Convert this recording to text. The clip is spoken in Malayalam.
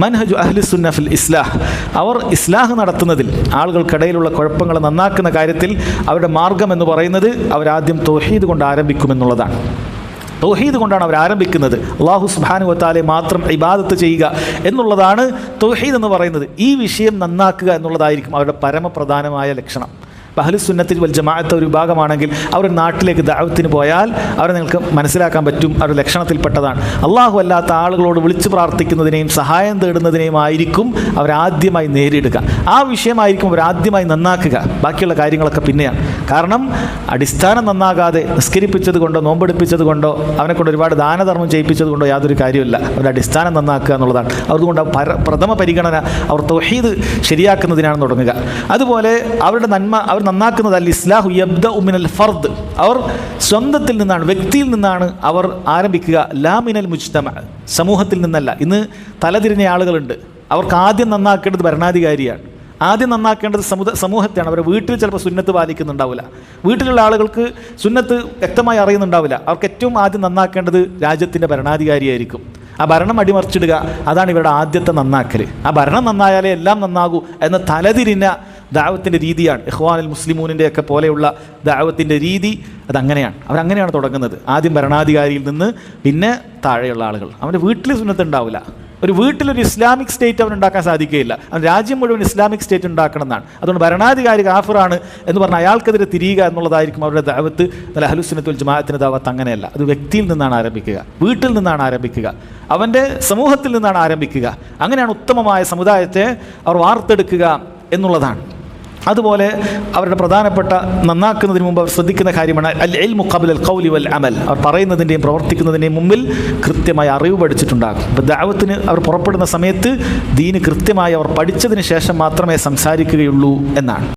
മൻഹജു അഹ്ലി സുന്നഫിൽ ഇസ്ലാഹ്. അവർ ഇസ്ലാഹ് നടത്തുന്നതിൽ ആളുകൾക്കിടയിലുള്ള കുഴപ്പങ്ങൾ നന്നാക്കുന്ന കാര്യത്തിൽ അവരുടെ മാർഗം എന്ന് പറയുന്നത് അവരാദ്യം തൗഹീദ് കൊണ്ട് ആരംഭിക്കുമെന്നുള്ളതാണ്. തൗഹീദ് കൊണ്ടാണ് അവർ ആരംഭിക്കുന്നത്. അള്ളാഹു സുബാനു വത്താലെ മാത്രം ഇബാദത്ത് ചെയ്യുക എന്നുള്ളതാണ് തൗഹീദ് എന്ന് പറയുന്നത്. ഈ വിഷയം നന്നാക്കുക എന്നുള്ളതായിരിക്കും അവരുടെ പരമപ്രധാനമായ ലക്ഷണം. ബഹലുസുന്നത്തിൽ വൽ ജമാഅത്ത് ഒരു വിഭാഗമാണെങ്കിൽ അവർ നാട്ടിലേക്ക് ദാവത്തിന് പോയാൽ അവരെ നിങ്ങൾക്ക് മനസ്സിലാക്കാൻ പറ്റും അവരുടെ ലക്ഷണത്തിൽപ്പെട്ടതാണ്. അള്ളാഹു അല്ലാത്ത ആളുകളോട് വിളിച്ചു പ്രാർത്ഥിക്കുന്നതിനെയും സഹായം തേടുന്നതിനെയും ആയിരിക്കും അവരാദ്യമായി നേരിടുക. ആ വിഷയമായിരിക്കും അവരാദ്യമായി നന്നാക്കുക. ബാക്കിയുള്ള കാര്യങ്ങളൊക്കെ പിന്നെയാണ്. കാരണം അടിസ്ഥാനം നന്നാകാതെ നിസ്കരിപ്പിച്ചത് കൊണ്ടോ നോമ്പെടുപ്പിച്ചത് കൊണ്ടോ അവനെ കൊണ്ട് ഒരുപാട് ദാനധർമ്മം ചെയ്യിപ്പിച്ചത് കൊണ്ടോ യാതൊരു കാര്യമില്ല അവരുടെ അടിസ്ഥാനം നന്നാക്കുക എന്നുള്ളതാണ്. അതുകൊണ്ട് പര പ്രഥമ പരിഗണന അവർ തൊഹീദ് ശരിയാക്കുന്നതിനാണ് തുടങ്ങുക. അതുപോലെ അവരുടെ നന്മ അവർ നന്നാക്കുന്നത് അൽ ഇസ്ലാഹു യബ്ദ ഉമിനൽ ഫർദ്. അവർ സ്വന്തത്തിൽ നിന്നാണ് വ്യക്തിയിൽ നിന്നാണ് അവർ ആരംഭിക്കുക. ലാമിനൽ മുജ്തമ സമൂഹത്തിൽ നിന്നല്ല. ഇന്ന് തലതിരിഞ്ഞ ആളുകളുണ്ട്. അവർക്ക് ആദ്യം നന്നാക്കേണ്ടത് ഭരണാധികാരിയാണ്. ആദ്യം നന്നാക്കേണ്ടത് സമുദ സമൂഹത്തെയാണ്. അവരെ വീട്ടിൽ ചിലപ്പോൾ സുന്നത്ത് പാലിക്കുന്നുണ്ടാവില്ല. വീട്ടിലുള്ള ആളുകൾക്ക് സുന്നത്ത് വ്യക്തമായി അറിയുന്നുണ്ടാവില്ല. അവർക്ക് ഏറ്റവും ആദ്യം നന്നാക്കേണ്ടത് രാജ്യത്തിന്റെ ഭരണാധികാരിയായിരിക്കും. ആ ഭരണം അടിമറിച്ചിടുക അതാണ് ഇവരുടെ ആദ്യത്തെ നന്നാക്കൽ ആ ഭരണം നന്നായാലേ എല്ലാം നന്നാകൂ എന്ന തലതിരിഞ്ഞ ദാവത്തിന്റെ രീതിയാണ്. ഇഹ്വാനുൽ മുസ്ലിമൂനിന്റെ ഒക്കെ പോലെയുള്ള ദാവത്തിന്റെ രീതി അതങ്ങനെയാണ്. അവരങ്ങനെയാണ് തുടങ്ങുന്നത്. ആദ്യം ഭരണാധികാരിയിൽ നിന്ന് പിന്നെ താഴെയുള്ള ആളുകൾ. അവന്റെ വീട്ടിൽ സുന്നത്ത് ഉണ്ടാവില്ല. ഒരു വീട്ടിലൊരു ഇസ്ലാമിക് സ്റ്റേറ്റ് അവൻ ഉണ്ടാക്കാൻ സാധിക്കുകയില്ല. അവൻ രാജ്യം മുഴുവൻ ഇസ്ലാമിക് സ്റ്റേറ്റ് ഉണ്ടാക്കണം എന്നാണ്. അതുകൊണ്ട് ഭരണാധികാരി കാഫറാണ് എന്ന് പറഞ്ഞാൽ അയാൾക്കെതിരെ തിരിയുക എന്നുള്ളതായിരിക്കും അവരുടെ ദാവത്ത്. നല്ല ഹലുസിനത്തുൽ ജമാഅത്തിന്റെ ദാവത്ത് അങ്ങനെയല്ല. അത് വ്യക്തിയിൽ നിന്നാണ് ആരംഭിക്കുക. വീട്ടിൽ നിന്നാണ് ആരംഭിക്കുക. അവന്റെ സമൂഹത്തിൽ നിന്നാണ് ആരംഭിക്കുക. അങ്ങനെയാണ് ഉത്തമമായ സമുദായത്തെ അവർ വാർത്തെടുക്കുക എന്നുള്ളതാണ്. അതുപോലെ അവരുടെ പ്രധാനപ്പെട്ട നന്നാക്കുന്നതിന് മുമ്പ് അവർ ശ്രദ്ധിക്കുന്ന കാര്യമാണ് അൽ എൽ മുഖബൽ അൽ കൗലി വൽ അമൽ. അവർ പറയുന്നതിന്റെയും പ്രവർത്തിക്കുന്നതിന്റെയും മുമ്പിൽ കൃത്യമായ അറിവ് പഠിച്ചിട്ടുണ്ടാകും. അപ്പോൾ ദാവത്തിന് അവർ പുറപ്പെടുന്ന സമയത്ത് ദീന് കൃത്യമായി അവർ പഠിച്ചതിന് ശേഷം മാത്രമേ സംസാരിക്കുകയുള്ളൂ എന്നാണ്.